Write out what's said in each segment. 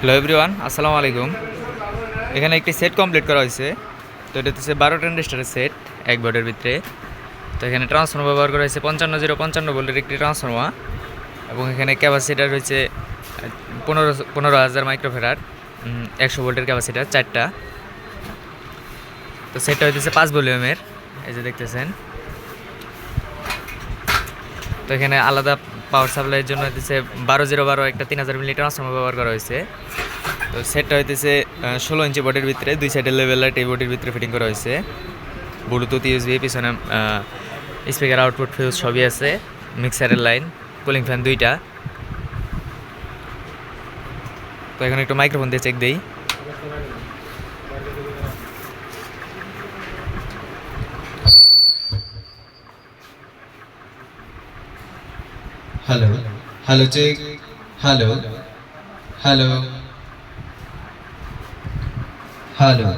Hello everyone আসসালামু আলাইকুম এখানে একটি সেট কমপ্লিট করা হয়েছে। তো এটা হচ্ছে বারো ট্রানজিস্টারের সেট এক বোর্ডের ভিতরে। তো এখানে ট্রান্সফর্মার ব্যবহার করা হয়েছে পঞ্চান্ন জিরো পঞ্চান্ন বোল্টের একটি ট্রান্সফর্মার এবং এখানে ক্যাপাসিটার হচ্ছে পনেরো পনেরো হাজার মাইক্রোফেরার একশো ভোল্টের ক্যাপাসিটার চারটা। তো সেটটা হইতেছে পাঁচ ভলিউমের, এই যে দেখতেছেন। তো এখানে আলাদা পাওয়ার সাপ্লাইয়ের জন্য হইতেছে বারো জিরো বারো, একটা তিন হাজার মিলি ট্রান্সফর্মার ব্যবহার করা হয়েছে। তো সেটটা হইতেছে ষোলো ইঞ্চি বোর্ডের ভিতরে, দুই সাইডের লেভেল লাইট এই বোর্ডের ভিতরে ফিটিং করা হয়েছে। ব্লুটুথ ইউএসবি পিছনে স্পিকার আউটপুট ফিউজ সবই আছে মিক্সারের লাইন কুলিং ফ্যান দুইটা। তো এখন একটু মাইক্রোফোন দিয়ে চেক দেই। Hello hello check hello hello hello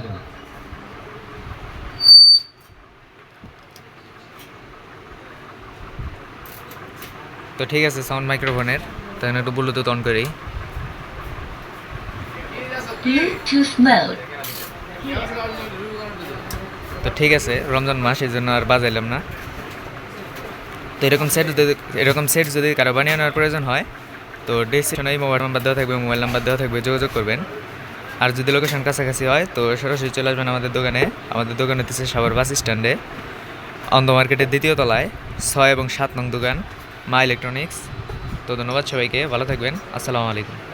তো ঠিক আছে সাউন্ড মাইক্রোফোনের তো এখন একটু ব্লুটুথ অন করি. তো ঠিক আছে রমজান মাস এই জন্য আর বাজাইলাম না। তো এরকম সেট যদি এরকম সেট যদি কারও বানিয়ে নেওয়ার প্রয়োজন হয়, তো ডিসক্রিপশনে মোবাইল নাম্বার দেওয়া থাকবে মোবাইল নাম্বার দেওয়া থাকবে, যোগাযোগ করবেন। আর যদি লোকেশন কাছাকাছি হয়, তো সরাসরি চলে আসবেন আমাদের দোকানে। আমাদের দোকান হচ্ছে সাবর বাস স্ট্যান্ডে, অন্ধ মার্কেটের দ্বিতীয় তলায়, ছয় এবং সাত নং দোকান, মা ইলেকট্রনিক্স। তো ধন্যবাদ সবাইকে, ভালো থাকবেন। আসসালামু আলাইকুম।